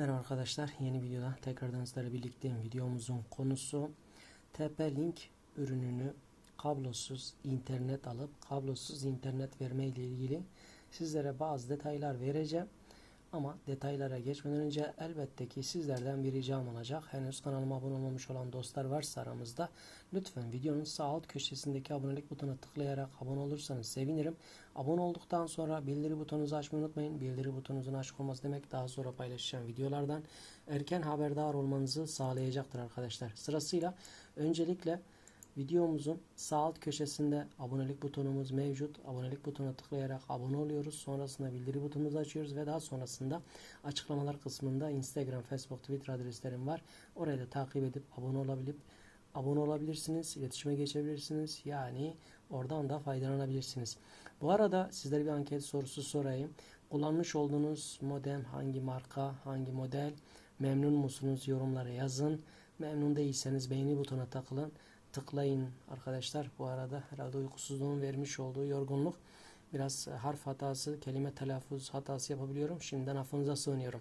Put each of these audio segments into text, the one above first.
Merhaba arkadaşlar. Yeni videoda tekrardan sizlerle birlikteyim. Videomuzun konusu TP-Link ürününü kablosuz internet alıp kablosuz internet verme ile ilgili sizlere bazı detaylar vereceğim. Ama detaylara geçmeden önce elbette ki sizlerden bir ricam olacak. Henüz kanalıma abone olmamış olan dostlar varsa aramızda lütfen videonun sağ alt köşesindeki abonelik butonuna tıklayarak abone olursanız sevinirim. Abone olduktan sonra bildiri butonunuzu açmayı unutmayın. Bildiri butonunuzun açık olması demek daha sonra paylaşacağım videolardan erken haberdar olmanızı sağlayacaktır arkadaşlar. Sırasıyla öncelikle Videomuzun sağ alt köşesinde abonelik butonumuz mevcut. Abonelik butonuna tıklayarak abone oluyoruz. Sonrasında bildiri butonumuzu açıyoruz ve daha sonrasında açıklamalar kısmında Instagram, Facebook, Twitter adreslerim var. Oraya da takip edip abone olabilip abone olabilirsiniz, iletişime geçebilirsiniz. Yani oradan da faydalanabilirsiniz. Bu arada sizlere bir anket sorusu sorayım. Kullanmış olduğunuz modem hangi marka, hangi model, memnun musunuz yorumlara yazın. Memnun değilseniz beğeni butonuna takılın tıklayın arkadaşlar. Bu arada herhalde uykusuzluğun vermiş olduğu yorgunluk biraz harf hatası, kelime telaffuz hatası yapabiliyorum. Şimdiden affınıza sığınıyorum.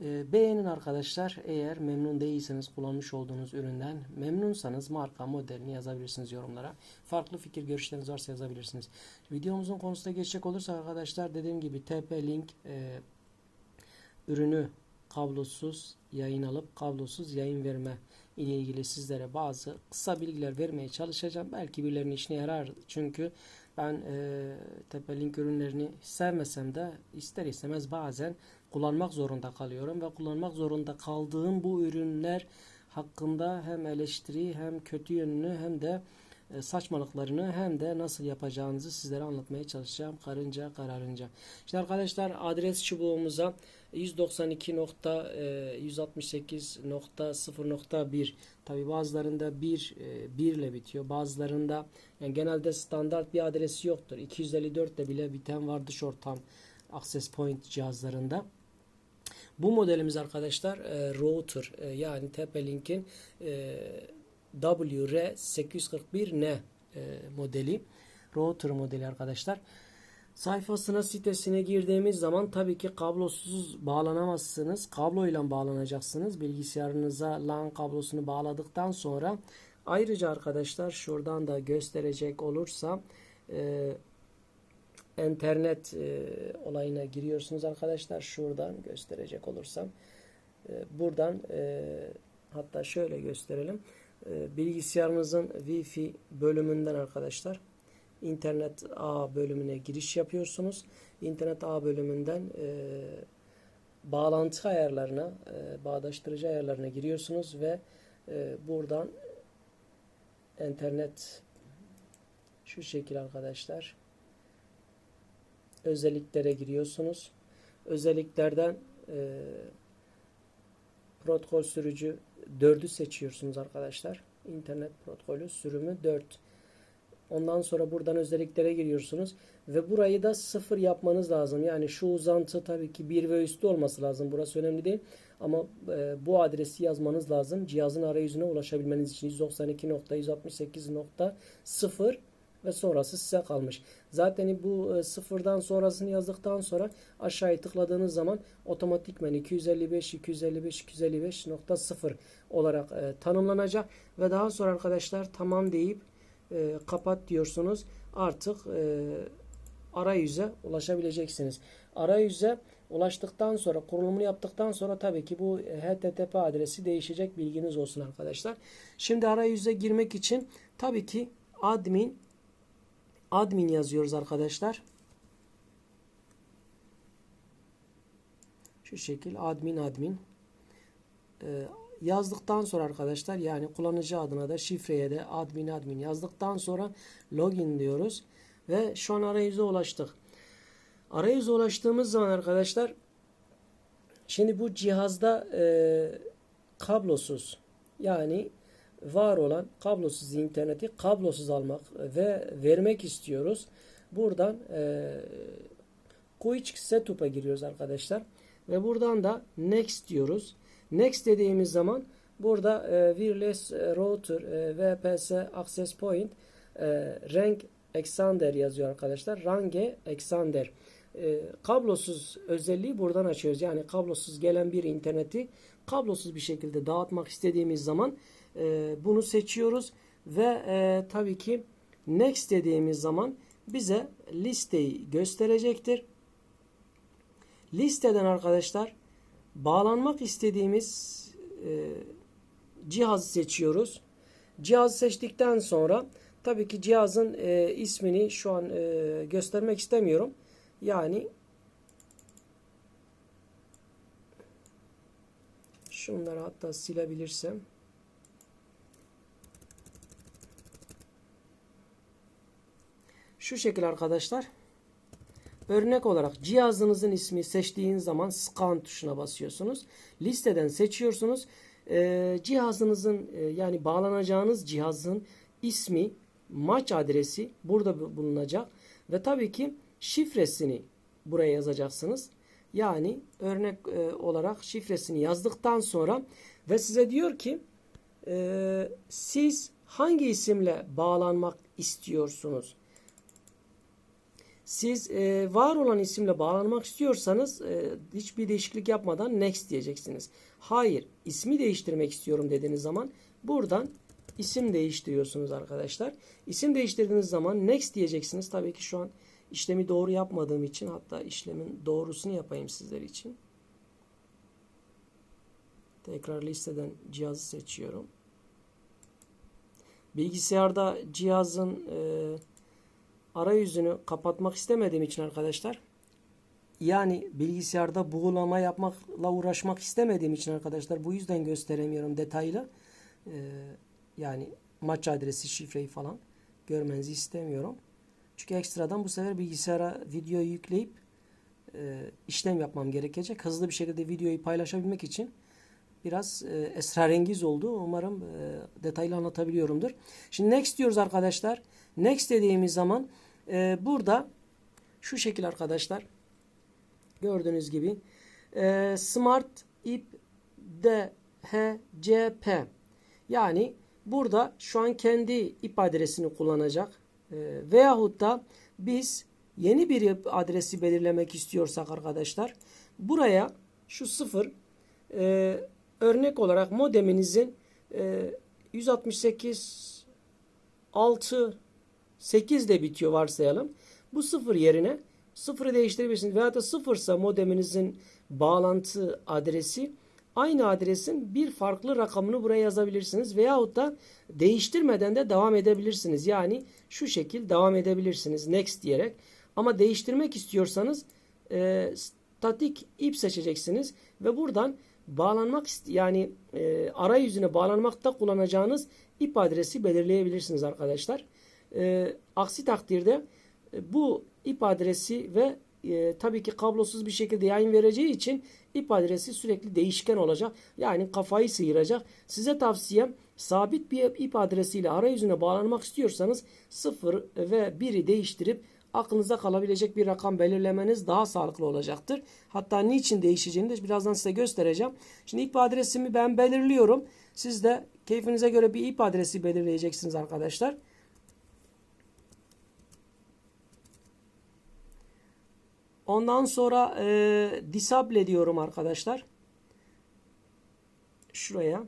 E, beğenin arkadaşlar. Eğer memnun değilseniz kullanmış olduğunuz üründen memnunsanız marka modelini yazabilirsiniz yorumlara. Farklı fikir görüşleriniz varsa yazabilirsiniz. Videomuzun konusuna geçecek olursak arkadaşlar dediğim gibi TP-Link e, ürünü kablosuz yayın alıp kablosuz yayın verme ile ilgili sizlere bazı kısa bilgiler vermeye çalışacağım. Belki birilerinin işine yarar. Çünkü ben e, Tepe-Link ürünlerini sevmesem de ister istemez bazen kullanmak zorunda kalıyorum ve kullanmak zorunda kaldığım bu ürünler hakkında hem eleştiri hem kötü yönünü hem de saçmalıklarını hem de nasıl yapacağınızı sizlere anlatmaya çalışacağım karınca kararınca. İşte arkadaşlar adres çubuğumuza 192.168.0.1 tabi bazılarında 1 1 ile bitiyor. Bazılarında yani genelde standart bir adresi yoktur. 254 ile bile biten vardı short tam access point cihazlarında. Bu modelimiz arkadaşlar e, router e, yani TP-Link'in e, WR841N e, modeli. Router modeli arkadaşlar. Sayfasına sitesine girdiğimiz zaman tabii ki kablosuz bağlanamazsınız. Kablo ile bağlanacaksınız. Bilgisayarınıza LAN kablosunu bağladıktan sonra ayrıca arkadaşlar şuradan da gösterecek olursa e, internet e, olayına giriyorsunuz arkadaşlar. Şuradan gösterecek olursam e, buradan e, hatta şöyle gösterelim. E, bilgisayarınızın Wi-Fi bölümünden arkadaşlar internet A bölümüne giriş yapıyorsunuz. İnternet A bölümünden e, bağlantı ayarlarına, e, bağdaştırıcı ayarlarına giriyorsunuz ve e, buradan internet şu şekil arkadaşlar özelliklere giriyorsunuz. Özelliklerden e, protokol sürücü 4'ü seçiyorsunuz arkadaşlar. İnternet protokolü sürümü 4. Ondan sonra buradan özelliklere giriyorsunuz. Ve burayı da sıfır yapmanız lazım. Yani şu uzantı tabii ki 1 ve üstü olması lazım. Burası önemli değil. Ama e, bu adresi yazmanız lazım. Cihazın arayüzüne ulaşabilmeniz için 192.168.0 ve sonrası size kalmış. Zaten bu e, sıfırdan sonrasını yazdıktan sonra aşağıya tıkladığınız zaman otomatikmen 255 255 255.0 olarak e, tanımlanacak ve daha sonra arkadaşlar tamam deyip e, kapat diyorsunuz. Artık e, arayüze ulaşabileceksiniz. Arayüze ulaştıktan sonra kurulumunu yaptıktan sonra tabii ki bu HTTP adresi değişecek bilginiz olsun arkadaşlar. Şimdi arayüze girmek için tabii ki admin admin yazıyoruz arkadaşlar. Şu şekil admin admin. Ee, yazdıktan sonra arkadaşlar yani kullanıcı adına da şifreye de admin admin yazdıktan sonra login diyoruz. Ve şu an arayüze ulaştık. Arayüze ulaştığımız zaman arkadaşlar şimdi bu cihazda e, kablosuz yani var olan kablosuz interneti kablosuz almak ve vermek istiyoruz. Buradan e, Quick Setup'a giriyoruz arkadaşlar. Ve buradan da Next diyoruz. Next dediğimiz zaman burada e, Wireless Router e, VPS Access Point e, Rank Exander yazıyor arkadaşlar. Range Exander. e, kablosuz özelliği buradan açıyoruz. Yani kablosuz gelen bir interneti kablosuz bir şekilde dağıtmak istediğimiz zaman e, bunu seçiyoruz ve e, tabii ki next dediğimiz zaman bize listeyi gösterecektir. Listeden arkadaşlar bağlanmak istediğimiz e, cihazı seçiyoruz. Cihazı seçtikten sonra tabii ki cihazın e, ismini şu an e, göstermek istemiyorum. Yani şunları hatta silebilirsem şu şekil arkadaşlar örnek olarak cihazınızın ismi seçtiğiniz zaman scan tuşuna basıyorsunuz. Listeden seçiyorsunuz. Ee, cihazınızın e, yani bağlanacağınız cihazın ismi maç adresi burada bulunacak ve tabii ki şifresini buraya yazacaksınız. Yani örnek e, olarak şifresini yazdıktan sonra ve size diyor ki e, siz hangi isimle bağlanmak istiyorsunuz? Siz e, var olan isimle bağlanmak istiyorsanız e, hiçbir değişiklik yapmadan next diyeceksiniz. Hayır, ismi değiştirmek istiyorum dediğiniz zaman buradan isim değiştiriyorsunuz arkadaşlar. İsim değiştirdiğiniz zaman next diyeceksiniz. Tabii ki şu an işlemi doğru yapmadığım için hatta işlemin doğrusunu yapayım sizler için. Tekrar listeden cihazı seçiyorum. Bilgisayarda cihazın e, arayüzünü kapatmak istemediğim için arkadaşlar yani bilgisayarda buğulama yapmakla uğraşmak istemediğim için arkadaşlar bu yüzden gösteremiyorum detaylı. Ee, yani maç adresi, şifreyi falan görmenizi istemiyorum. Çünkü ekstradan bu sefer bilgisayara videoyu yükleyip e, işlem yapmam gerekecek. Hızlı bir şekilde videoyu paylaşabilmek için biraz e, esrarengiz oldu. Umarım e, detaylı anlatabiliyorumdur. Şimdi next diyoruz arkadaşlar. Next dediğimiz zaman e, burada şu şekil arkadaşlar gördüğünüz gibi e, Smart IP DHCP yani burada şu an kendi IP adresini kullanacak e, veyahut da biz yeni bir IP adresi belirlemek istiyorsak arkadaşlar buraya şu sıfır e, örnek olarak modeminizin e, 168 6 8 de bitiyor varsayalım. Bu sıfır yerine sıfırı değiştirebilirsiniz. Veya da sıfırsa modeminizin bağlantı adresi aynı adresin bir farklı rakamını buraya yazabilirsiniz. Veyahut da değiştirmeden de devam edebilirsiniz. Yani şu şekil devam edebilirsiniz. Next diyerek. Ama değiştirmek istiyorsanız e, statik ip seçeceksiniz. Ve buradan bağlanmak yani e, arayüzüne bağlanmakta kullanacağınız ip adresi belirleyebilirsiniz arkadaşlar. E, aksi takdirde e, bu ip adresi ve e, tabii ki kablosuz bir şekilde yayın vereceği için ip adresi sürekli değişken olacak. Yani kafayı sıyıracak. Size tavsiyem sabit bir ip adresiyle arayüzüne bağlanmak istiyorsanız 0 ve 1'i değiştirip aklınıza kalabilecek bir rakam belirlemeniz daha sağlıklı olacaktır. Hatta niçin değişeceğini de birazdan size göstereceğim. Şimdi ip adresimi ben belirliyorum. Siz de keyfinize göre bir ip adresi belirleyeceksiniz arkadaşlar. Ondan sonra e, disable diyorum arkadaşlar. Şuraya.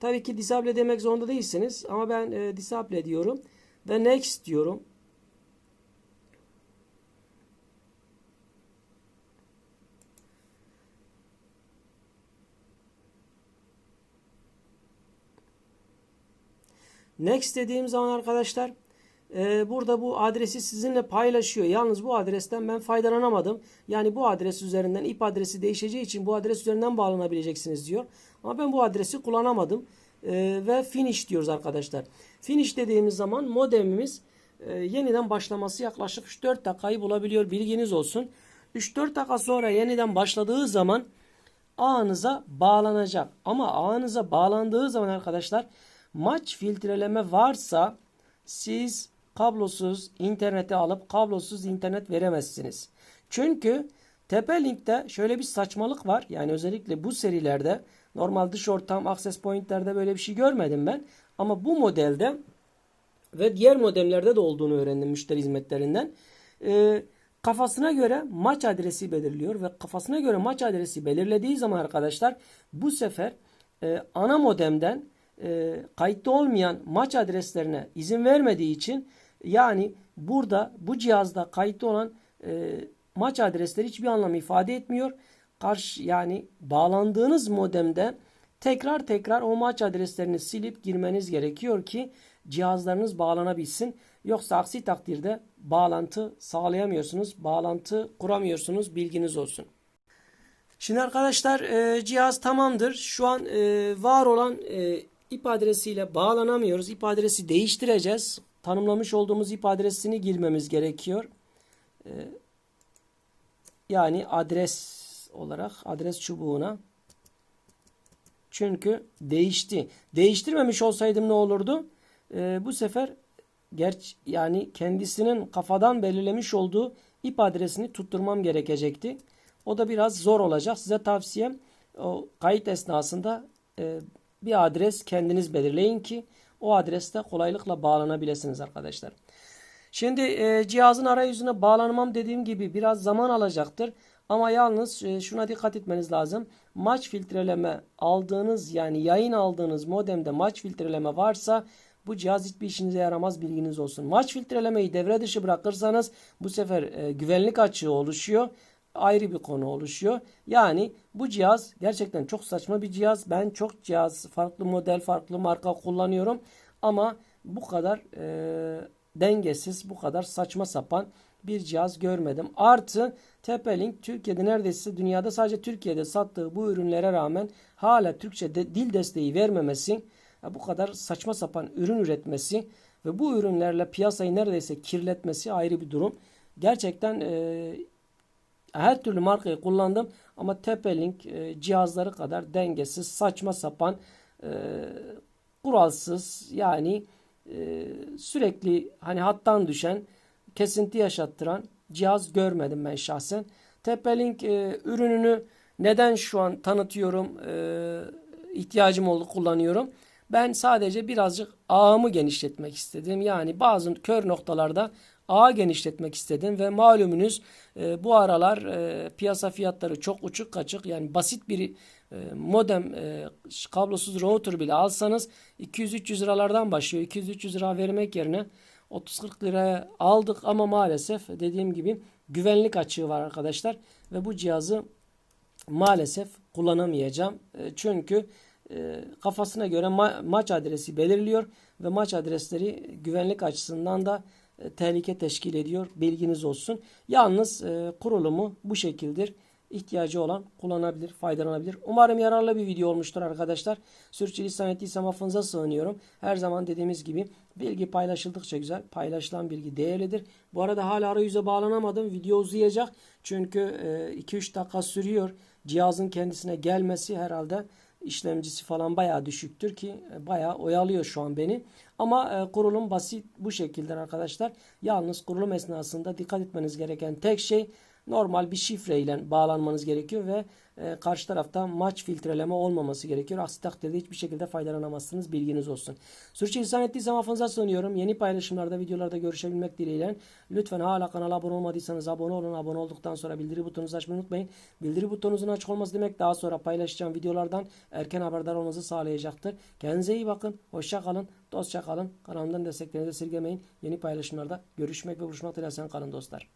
Tabii ki disable demek zorunda değilsiniz. Ama ben e, disable diyorum. Ve next diyorum. Next dediğim zaman arkadaşlar e, burada bu adresi sizinle paylaşıyor. Yalnız bu adresten ben faydalanamadım. Yani bu adres üzerinden IP adresi değişeceği için bu adres üzerinden bağlanabileceksiniz diyor. Ama ben bu adresi kullanamadım. E, ve finish diyoruz arkadaşlar. Finish dediğimiz zaman modemimiz e, yeniden başlaması yaklaşık 3-4 dakikayı bulabiliyor. Bilginiz olsun. 3-4 dakika sonra yeniden başladığı zaman ağınıza bağlanacak. Ama ağınıza bağlandığı zaman arkadaşlar maç filtreleme varsa siz kablosuz internete alıp kablosuz internet veremezsiniz. Çünkü TP-Link'te şöyle bir saçmalık var. Yani özellikle bu serilerde normal dış ortam access point'lerde böyle bir şey görmedim ben. Ama bu modelde ve diğer modemlerde de olduğunu öğrendim müşteri hizmetlerinden. Ee, kafasına göre maç adresi belirliyor ve kafasına göre maç adresi belirlediği zaman arkadaşlar bu sefer e, ana modemden e, kayıtlı olmayan maç adreslerine izin vermediği için yani burada bu cihazda kayıtlı olan e, maç adresleri hiçbir anlam ifade etmiyor. Karşı yani bağlandığınız modemde tekrar tekrar o maç adreslerini silip girmeniz gerekiyor ki cihazlarınız bağlanabilsin. Yoksa aksi takdirde bağlantı sağlayamıyorsunuz, bağlantı kuramıyorsunuz bilginiz olsun. Şimdi arkadaşlar e, cihaz tamamdır. Şu an e, var olan e, IP adresiyle bağlanamıyoruz. IP adresi değiştireceğiz. Tanımlamış olduğumuz IP adresini girmemiz gerekiyor. E, yani adres olarak adres çubuğuna. Çünkü değişti. Değiştirmemiş olsaydım ne olurdu? E, bu sefer gerç yani kendisinin kafadan belirlemiş olduğu IP adresini tutturmam gerekecekti. O da biraz zor olacak. Size tavsiyem o kayıt esnasında e, bir adres kendiniz belirleyin ki o adreste kolaylıkla bağlanabilirsiniz arkadaşlar. Şimdi e, cihazın arayüzüne bağlanmam dediğim gibi biraz zaman alacaktır. Ama yalnız e, şuna dikkat etmeniz lazım. Maç filtreleme aldığınız yani yayın aldığınız modemde maç filtreleme varsa bu cihaz hiçbir işinize yaramaz bilginiz olsun. Maç filtrelemeyi devre dışı bırakırsanız bu sefer e, güvenlik açığı oluşuyor. Ayrı bir konu oluşuyor. Yani bu cihaz gerçekten çok saçma bir cihaz. Ben çok cihaz, farklı model, farklı marka kullanıyorum. Ama bu kadar e, dengesiz, bu kadar saçma sapan bir cihaz görmedim. Artı TP-Link Türkiye'de neredeyse dünyada sadece Türkiye'de sattığı bu ürünlere rağmen hala Türkçe de, dil desteği vermemesi, bu kadar saçma sapan ürün üretmesi ve bu ürünlerle piyasayı neredeyse kirletmesi ayrı bir durum. Gerçekten e, her türlü markayı kullandım ama TP-Link e, cihazları kadar dengesiz, saçma sapan, e, kuralsız yani e, sürekli hani hattan düşen, kesinti yaşattıran cihaz görmedim ben şahsen. TP-Link e, ürününü neden şu an tanıtıyorum, e, ihtiyacım oldu kullanıyorum. Ben sadece birazcık ağımı genişletmek istedim. Yani bazı kör noktalarda ağı genişletmek istedim ve malumunuz e, bu aralar e, piyasa fiyatları çok uçuk kaçık. Yani basit bir e, modem e, kablosuz router bile alsanız 200-300 liralardan başlıyor. 200-300 lira vermek yerine 30-40 liraya aldık ama maalesef dediğim gibi güvenlik açığı var arkadaşlar ve bu cihazı maalesef kullanamayacağım. E, çünkü e, kafasına göre ma- maç adresi belirliyor ve maç adresleri güvenlik açısından da tehlike teşkil ediyor. Bilginiz olsun. Yalnız e, kurulumu bu şekildir. İhtiyacı olan kullanabilir, faydalanabilir. Umarım yararlı bir video olmuştur arkadaşlar. Sürçülisan ettiysem affınıza sığınıyorum. Her zaman dediğimiz gibi bilgi paylaşıldıkça güzel. Paylaşılan bilgi değerlidir. Bu arada hala arayüze bağlanamadım. Video uzayacak. Çünkü 2-3 dakika sürüyor. Cihazın kendisine gelmesi herhalde işlemcisi falan bayağı düşüktür ki e, bayağı oyalıyor şu an beni. Ama e, kurulum basit bu şekilde arkadaşlar. Yalnız kurulum esnasında dikkat etmeniz gereken tek şey normal bir şifreyle bağlanmanız gerekiyor ve e, karşı tarafta maç filtreleme olmaması gerekiyor. Aksi takdirde hiçbir şekilde faydalanamazsınız. Bilginiz olsun. Sürçülisan ettiysem affınıza sığınıyorum. Yeni paylaşımlarda, videolarda görüşebilmek dileğiyle. Lütfen hala kanala abone olmadıysanız abone olun. Abone olduktan sonra bildiri butonunuzu açmayı unutmayın. Bildiri butonunuzun açık olması demek daha sonra paylaşacağım videolardan erken haberdar olmanızı sağlayacaktır. Kendinize iyi bakın. Hoşça kalın. Dostça kalın. Kanalımdan desteklerinizi esirgemeyin. Yeni paylaşımlarda görüşmek ve buluşmak dileğiyle kalın dostlar.